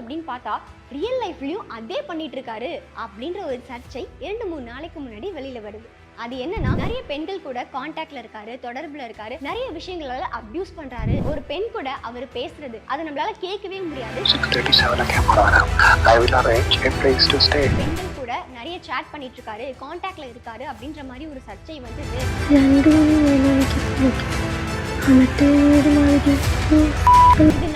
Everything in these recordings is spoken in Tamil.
அப்படின்னு பார்த்தா ரியல் லைஃப்லயும் அதே பண்ணிட்டு இருக்காரு அப்படின்ற ஒரு சர்ச்சை இரண்டு மூணு நாளைக்கு முன்னாடி வெளியில வருது. அது என்னன்னா நிறைய பெண்கள் கூட கான்டாக்ட்ல இருக்காரு தொடர்புல இருக்காரு நிறைய விஷயங்களால அபியூஸ் பண்றாரு. ஒரு பெண் கூட அவர் பேசுறது அதை நம்மளால கேட்கவே முடியாது. 637 camera வராம் I will arrange a place to stay. பெண்கள் கூட நிறைய சேட் பண்ணிட்டு இருக்காரு கான்டாக்ட்ல இருக்காரு அப்படின்ற மாதிரி ஒரு சர்ச்சை வந்தது. இது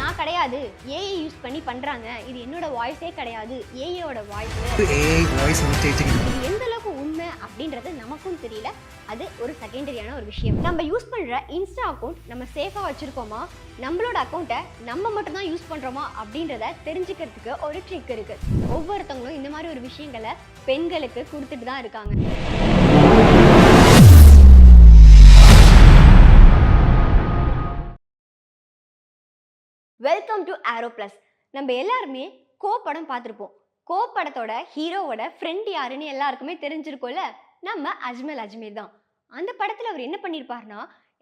நான் கிடையாது. ஏஐ யூஸ் பண்ணி பண்றாங்க. இது என்னோட வாய்ஸே கிடையாது. ஏஐயோட வாய்ஸ் imitating இது எந்த அளவுக்கு உண்மை அப்படின்றது நமக்கும் தெரியல. அது ஒரு செகண்டரியான ஒரு விஷயம். நம்ம யூஸ் பண்ற இன்ஸ்டா அக்கௌண்ட் நம்ம சேஃபா வச்சிருக்கோமா? நம்மளோட அக்கௌண்ட்டை நம்ம மட்டும் தான் யூஸ் பண்றோமா? அப்படின்றத தெரிஞ்சுக்கிறதுக்கு ஒரு ட்ரிக் இருக்கு. ஒவ்வொருத்தவங்களும் இந்த மாதிரி ஒரு விஷயங்களை பெண்களுக்கு கொடுத்துட்டு தான் இருக்காங்க. வெல்கம் டு ஆரோ ப்ளஸ் நம்ம எல்லாருமே கோ படம் பார்த்துருப்போம். கோ படத்தோட ஹீரோவோட ஃப்ரெண்ட் யாருன்னு எல்லாருக்குமே தெரிஞ்சிருக்கும்ல? நம்ம அஜ்மல் அஜ்மீர் தான். அந்த படத்தில் அவர் என்ன பண்ணியிருப்பாருன்னா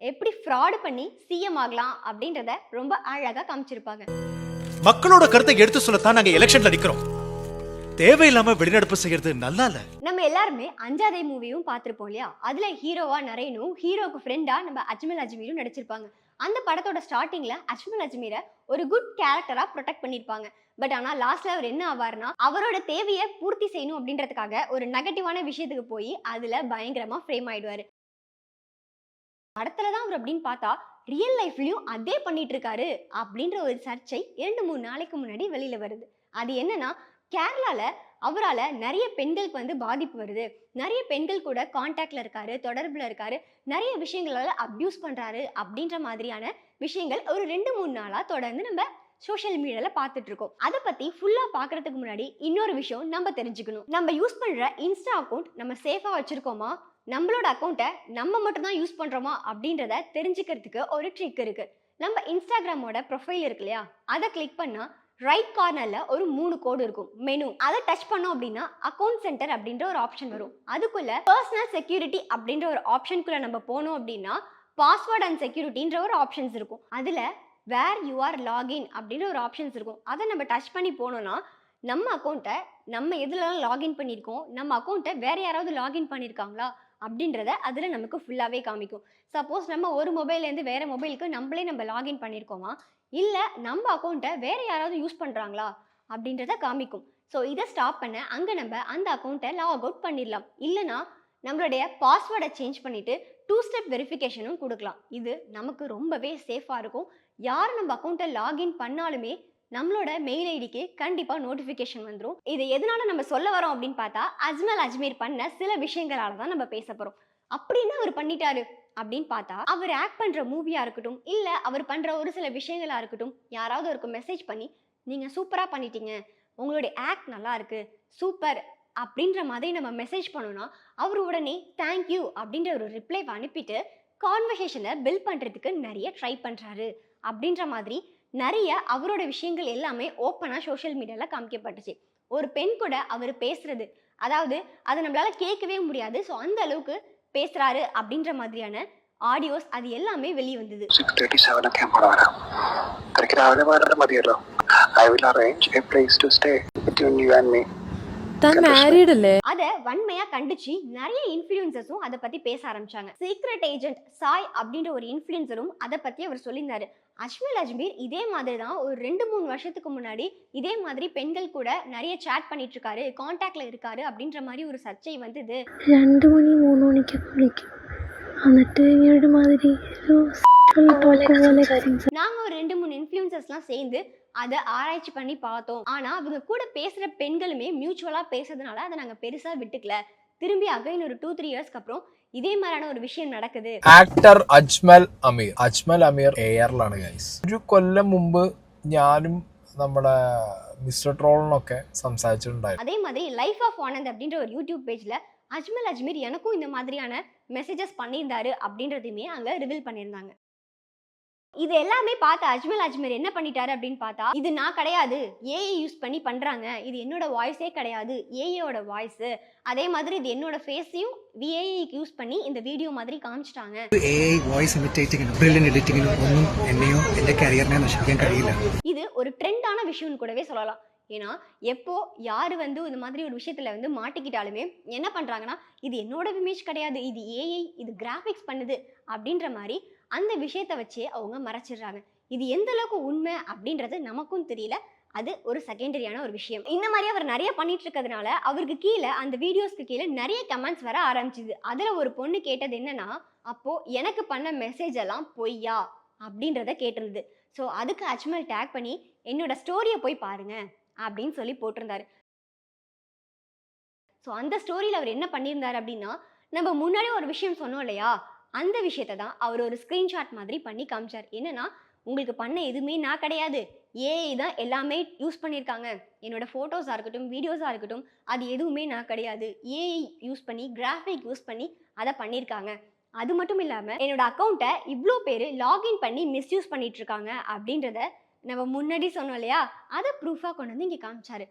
எப்படி ஃப்ராடு பண்ணி சிஎம் ஆகலாம் அப்படின்றத ரொம்ப அழகாக காமிச்சிருப்பாங்க. மக்களோட கருத்தை எடுத்து சொல்லத்தான் நாங்க எலெக்ஷன்ல நிக்கிறோம். தேவையில்லாம வெளிநடப்பு செய்யறது நல்லா இல்ல. நம்ம எல்லாருமே அஞ்சாதை மூவியும் பார்த்துருப்போம் இல்லையா? அதுல ஹீரோவா நரேனும் ஹீரோக்கு ஃப்ரெண்டா நம்ம அஜ்மல் அஜ்மீரும் நடிச்சிருப்பாங்க. அந்த படத்தோட ஸ்டார்டிங்கில் அஜ்மல் அஜ்மீரை ஒரு குட் கேரக்டராக ப்ரொடெக்ட் பண்ணியிருப்பாங்க. பட் ஆனால் லாஸ்ட்டில் அவர் என்ன ஆவார்னா அவரோட தேவையை பூர்த்தி செய்யணும் அப்படின்றதுக்காக ஒரு நெகட்டிவான விஷயத்துக்கு போய் அதில் பயங்கரமாக ஃப்ரேம் ஆயிடுவார். படத்துல தான் அவர் அப்படின்னு பார்த்தா ரியல் லைஃப்லையும் அதே பண்ணிட்டு இருக்காரு அப்படின்ற ஒரு சர்ச்சை இரண்டு மூணு நாளைக்கு முன்னாடி வெளியில் வருது. அது என்னன்னா கேரளாவில் அவரால் நிறைய பெண்களுக்கு வந்து பாதிப்பு வருது. நிறைய பெண்கள் கூட காண்டாக்டில் இருக்காரு தொடர்பில் இருக்காரு. நிறைய விஷயங்களால் அப்யூஸ் பண்ணுறாரு அப்படின்ற மாதிரியான விஷயங்கள் ஒரு ரெண்டு மூணு நாளாக தொடர்ந்து நம்ம சோஷியல் மீடியாவில் பார்த்துட்டு இருக்கோம். அதை பற்றி ஃபுல்லாக பார்க்கறதுக்கு முன்னாடி இன்னொரு விஷயம் நம்ம தெரிஞ்சுக்கணும். நம்ம யூஸ் பண்ணுற இன்ஸ்டா அக்கௌண்ட் நம்ம சேஃபாக வச்சுருக்கோமா? நம்மளோட அக்கௌண்ட்டை நம்ம மட்டும் தான் யூஸ் பண்ணுறோமா அப்படின்றத தெரிஞ்சுக்கிறதுக்கு ஒரு ட்ரிக் இருக்குது நம்ம இன்ஸ்டாகிராமோட ப்ரொஃபைல் இருக்கு இல்லையா? அதை கிளிக் பண்ணால் ரைட் கார்னரில் ஒரு மூணு கோடு இருக்கும். மெனு அதை டச் பண்ணோம் அப்படின்னா அக்கௌண்ட் சென்டர் அப்படின்ற ஒரு ஆப்ஷன் வரும். அதுக்குள்ள பர்சனல் செக்யூரிட்டி அப்படின்ற ஒரு ஆப்ஷனுக்குள்ள நம்ம போனோம் அப்படின்னா பாஸ்வேர்ட் அண்ட் செக்யூரிட்டின்ற ஒரு ஆப்ஷன்ஸ் இருக்கும். அதில் வேர் யூ ஆர் லாகின் அப்படின்னு ஒரு ஆப்ஷன்ஸ் இருக்கும். அதை நம்ம டச் பண்ணி போனோம்னா நம்ம அக்கௌண்ட்டை நம்ம எதுலலாம் லாகின் பண்ணியிருக்கோம் நம்ம அக்கௌண்ட்டை வேறு யாராவது லாகின் பண்ணியிருக்காங்களா? அப்படின்றத அதில் நமக்கு ஃபுல்லாகவே காமிக்கும். சப்போஸ் நம்ம ஒரு மொபைல்லேருந்து வேறு மொபைலுக்கு நம்மளே நம்ம லாகின் பண்ணியிருக்கோமா இல்லை நம்ம அக்கௌண்ட்டை வேறு யாராவது யூஸ் பண்ணுறாங்களா அப்படின்றத காமிக்கும். ஸோ இதை ஸ்டாப் பண்ண அங்கே நம்ம அந்த அக்கௌண்ட்டை லாக் அவுட் பண்ணிடலாம். இல்லைனா நம்மளுடைய பாஸ்வேர்டை சேஞ்ச் பண்ணிவிட்டு டூ ஸ்டெப் வெரிஃபிகேஷனும் கொடுக்கலாம். இது நமக்கு ரொம்பவே சேஃபாக இருக்கும். யார் நம்ம அக்கௌண்ட்டை லாகின் பண்ணாலுமே நம்மளோட மெயில் ஐடிக்கு கண்டிப்பாக நோட்டிஃபிகேஷன் வந்துடும் இது எதனால நம்ம சொல்ல வரோம் அப்படின்னு பார்த்தா அஜ்மல் அஜ்மீர் பண்ண சில விஷயங்களால தான் நம்ம பேச போகிறோம் அப்படின்னு அவர் பண்ணிட்டாரு அப்படின்னு பார்த்தா அவர் ஆக்ட் பண்ணுற மூவியாக இருக்கட்டும் இல்லை அவர் பண்ணுற ஒரு சில விஷயங்களாக இருக்கட்டும் யாராவது அவருக்கு மெசேஜ் பண்ணி நீங்கள் சூப்பராக பண்ணிட்டீங்க. உங்களுடைய ஆக்ட் நல்லா இருக்கு. சூப்பர் அப்படின்ற மாதிரி நம்ம மெசேஜ் பண்ணோன்னா அவர் உடனே தேங்க்யூ அப்படின்ற ஒரு ரிப்ளை அனுப்பிட்டு கான்வர்சேஷனை பில் பண்ணுறதுக்கு நிறைய ட்ரை பண்ணுறாரு அப்படின்ற மாதிரி நிறைய அவரோட விஷயங்கள் எல்லாமே ஓப்பனாக சோஷியல் மீடியாவில் காமிக்கப்பட்டுச்சு. ஒரு பெண் கூட அவர் பேசுறது அதாவது அதை நம்மளால் கேட்கவே முடியாது. ஸோ அந்த அளவுக்கு பேசுறாரு அப்படின்ற மாதிரியான ஆடியோஸ் அது எல்லாமே வெளியே வந்தது. சிக்ஸ் தேர்ட்டி செவனுக்கு வர. மாதிரி மதியம் I will arrange a place to stay with you and me താൻ മാരീഡ് അല്ലേ அதை வன்மையா கண்டிச்சு நிறைய இன்ஃப்ளூயன்சர்ஸும் அதை பத்தி பேச ஆரம்பிச்சாங்க சீக்ரெட் ஏஜென்ட் சாய் அப்படின்ற ஒரு இன்ஃப்ளூயன்சரும் அதை பத்தி அவர் சொல்லியிருந்தாரு அஜ்மல் அஜ்மீர் இதே மாதிரி தான் ஒரு ரெண்டு மூணு வருஷத்துக்கு முன்னாடி இதே மாதிரி பெண்கள் கூட நிறைய சேட் பண்ணிட்டு இருக்காரு காண்டாக்ட்ல இருக்காரு அப்படின்ற மாதிரி ஒரு சர்ச்சை வந்தது രണ്ട് മണി മൂന്ന് മണിക്കൊക്കെ വിളിക്കും എന്നിട്ട് ഒരു മാതിരി ഒരു പോലെ സംസാരിക്കും நாங்க ஒரு ரெண்டு மூணு இன்ஃப்ளூயன்சர்ஸ்லாம் சேர்ந்து அதை ஆராய்ச்சி பண்ணி பார்த்தோம் ஆனா அவங்க கூட பேசுற பெண்களுமே மியூச்சுவலா பேசுறதுனால அதை நாங்க பெருசா விட்டுக்கல திரும்பி அகைன் ஒரு டூ த்ரீ இயர்ஸ்க்கு அப்புறம் இதே மாதிரியான ஒரு விஷயம் நடக்குது ആക്ടർ അജ്മൽ അമീർ അജ്മൽ അമീർ എയറിലാണ് ഗൈസ് ഒരു കൊല്ലം മുമ്പ് ഞാനും നമ്മുടെ മിസ്റ്റർ ട്രോളിനൊക്കെ സംസാരിച്ചിട്ടുണ്ടായിരുന്നു அதே மாதிரி லைஃப் ஆஃப் ஆனந்த் அப்படின்ற ஒரு யூடியூப் பேஜ்ல அஜ்மல் அஜ்மீர் எனக்கும் இந்த மாதிரியான மெசேஜஸ் பண்ணியிருந்தாரு அப்படின்றதையுமே அங்க ரிவீல் பண்ணியிருந்தாங்க இது எல்லாமே பார்த்த அஜ்மல் அஜ்மீர் என்ன பண்ணிட்டாரு அப்படின்னு பார்த்தா இது நான் கிடையாது ஏஐ யூஸ் பண்ணி பண்றாங்க இது என்னோட வாய்ஸே கிடையாது ஏஐயோட வாய்ஸ் அதே மாதிரி இது என்னோட ஃபேஸையும் விஏஐக்கு யூஸ் பண்ணி இந்த வீடியோ மாதிரி காமிச்சிட்டாங்க AI voice imitating brilliant editing ഒന്നും എന്നെയോ എൻ്റെ കരിയറിനെ നശിപ്പിക്കാൻ കഴിയില്ല இது ஒரு ட்ரெண்டான விஷயம்னு கூடவே சொல்லலாம் ஏன்னா எப்போ யார் வந்து இந்த மாதிரி ஒரு விஷயத்தில் வந்து மாட்டிக்கிட்டாலுமே என்ன பண்ணுறாங்கன்னா இது என்னோட இமேஜ் கிடையாது இது ஏஐ இது கிராஃபிக்ஸ் பண்ணுது அப்படின்ற மாதிரி அந்த விஷயத்தை வச்சே அவங்க மறைச்சிடுறாங்க. இது எந்த அளவுக்கு உண்மை அப்படின்றது நமக்கும் தெரியல. அது ஒரு செகண்டரியான ஒரு விஷயம். இந்த மாதிரி அவர் நிறைய பண்ணிட்டு இருக்கிறதுனால அவருக்கு கீழே அந்த வீடியோஸ்க்கு கீழே நிறைய கமெண்ட்ஸ் வர ஆரம்பிச்சுது. அதில் ஒரு பொண்ணு கேட்டது என்னன்னா அப்போ எனக்கு பண்ண மெசேஜ் எல்லாம் பொய்யா? அப்படின்றத கேட்டிருந்தது. ஸோ அதுக்கு அஜ்மல் டேக் பண்ணி என்னோட ஸ்டோரியை போய் பாருங்க. அப்படின்னு சொல்லி போட்டிருந்தாரு. ஸோ அந்த ஸ்டோரியில் அவர் என்ன பண்ணியிருந்தார் அப்படின்னா நம்ம முன்னாடி ஒரு விஷயம் சொன்னோம் இல்லையா? அந்த விஷயத்தை தான் அவர் ஒரு ஸ்க்ரீன்ஷாட் மாதிரி பண்ணி காமிச்சார். என்னன்னா உங்களுக்கு பண்ண எதுவுமே நான் கிடையாது. ஏஐ தான் எல்லாமே யூஸ் பண்ணியிருக்காங்க. என்னோட ஃபோட்டோஸாக இருக்கட்டும் வீடியோஸாக இருக்கட்டும் அது எதுவுமே நான் கிடையாது. ஏஐ யூஸ் பண்ணி கிராஃபிக் யூஸ் பண்ணி அதை பண்ணியிருக்காங்க. அது மட்டும் இல்லாமல் என்னோட அக்கௌண்ட்டை இவ்வளோ பேர் லாகின் பண்ணி மிஸ்யூஸ் பண்ணிகிட்ருக்காங்க அப்படின்றத நம்ம முன்னாடி சொன்னோம் இல்லையா? அதை ப்ரூஃபாக கொண்டு வந்து இங்கே காமிச்சாரு.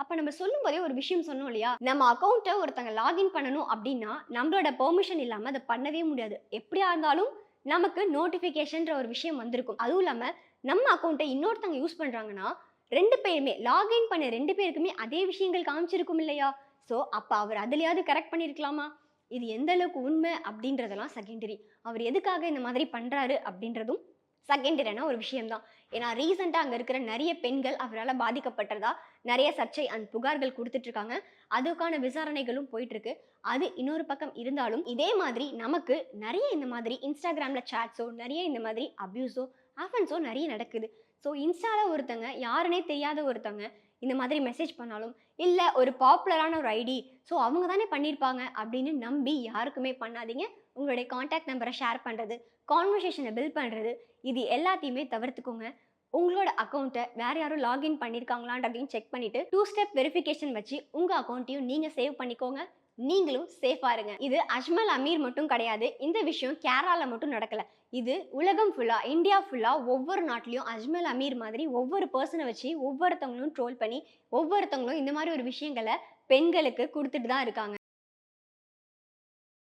அப்போ நம்ம சொல்லும் போதே ஒரு விஷயம் சொன்னோம் இல்லையா? நம்ம அக்கௌண்ட்டை ஒருத்தங்க லாகின் பண்ணணும் அப்படின்னா நம்மளோட பெர்மிஷன் இல்லாமல் அதை பண்ணவே முடியாது. எப்படியா இருந்தாலும் நமக்கு நோட்டிஃபிகேஷன்ற ஒரு விஷயம் வந்திருக்கும். அதுவும் இல்லாமல் நம்ம அக்கௌண்ட்டை இன்னொருத்தவங்க யூஸ் பண்ணுறாங்கன்னா ரெண்டு பேருமே லாகின் பண்ண ரெண்டு பேருக்குமே அதே விஷயங்கள் காமிச்சிருக்கும் இல்லையா? ஸோ அப்போ அவர் அதுலேயாவது கரெக்ட் பண்ணியிருக்கலாமா இது எந்த அளவுக்கு உண்மை அப்படின்றதெல்லாம் செகண்டரி அவர் எதுக்காக இந்த மாதிரி பண்ணுறாரு அப்படின்றதும் செகண்ட் செகண்டரியான ஒரு விஷயம்தான். ஏன்னா ரீசெண்டாக அங்கே இருக்கிற நிறைய பெண்கள் அவரால் பாதிக்கப்பட்டதா நிறைய சர்ச்சை அண்ட் புகார்கள் கொடுத்துட்டு இருக்காங்க அதுக்கான விசாரணைகளும் போயிட்டு இருக்கு அது இன்னொரு பக்கம் இருந்தாலும் இதே மாதிரி நமக்கு நிறைய இந்த மாதிரி இன்ஸ்டாகிராமில் சாட்ஸோ நிறைய இந்த மாதிரி அப்யூஸோ ஆஃபன்ஸோ நிறைய நடக்குது. ஸோ இன்ஸ்டாவில் ஒருத்தங்க யாருன்னே தெரியாத ஒருத்தங்க இந்த மாதிரி மெசேஜ் பண்ணாலும் இல்லை ஒரு பாப்புலரான ஒரு ஐடி ஸோ அவங்க தானே பண்ணியிருப்பாங்க அப்படின்னு நம்பி யாருக்குமே பண்ணாதீங்க. உங்களுடைய காண்டாக்ட் நம்பரை ஷேர் பண்ணுறது கான்வர்சேஷனை பில்ட் பண்ணுறது இது எல்லாத்தையுமே தவிர்த்துக்கோங்க. உங்களோட அக்கௌண்ட்டை வேறு யாரும் லாகின் பண்ணியிருக்காங்களான்றதையும் செக் பண்ணிவிட்டு டூ ஸ்டெப் வெரிஃபிகேஷன் வச்சு உங்கள் அக்கௌண்ட்டையும் நீங்கள் சேவ் பண்ணிக்கோங்க. நீங்களும் சேஃபாக இருங்க. இது அஜ்மல் அமீர் மட்டும் கிடையாது. இந்த விஷயம் கேரளாவில் மட்டும் நடக்கல. இது உலகம் ஃபுல்லாக இந்தியா ஃபுல்லாக ஒவ்வொரு நாட்டிலையும் அஜ்மல் அமீர் மாதிரி ஒவ்வொரு பர்சனை வச்சு ஒவ்வொருத்தவங்களும் ட்ரோல் பண்ணி ஒவ்வொருத்தவங்களும் இந்த மாதிரி ஒரு விஷயங்களை பெண்களுக்கு கொடுத்துட்டு தான் இருக்காங்க.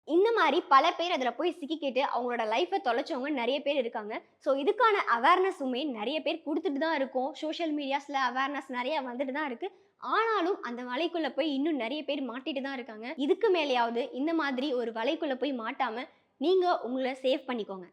இந்த மாதிரி பல பேர் அதில் போய் சிக்கிக்கிட்டு அவங்களோட லைஃப்பை தொலைச்சவங்க நிறைய பேர் இருக்காங்க. ஸோ இதுக்கான அவேர்னஸுமே நிறைய பேர் கொடுத்துட்டு தான் இருக்கோம். சோஷியல் மீடியாஸில் அவேர்னஸ் நிறைய வந்துட்டு தான் இருக்குது ஆனாலும் அந்த வலைக்குள்ளே போய் இன்னும் நிறைய பேர் மாட்டிட்டு தான் இருக்காங்க. இதுக்கு மேலேயாவது இந்த மாதிரி ஒரு வலைக்குள்ளே போய் மாட்டாமல் நீங்கள் உங்களை சேவ் பண்ணிக்கோங்க.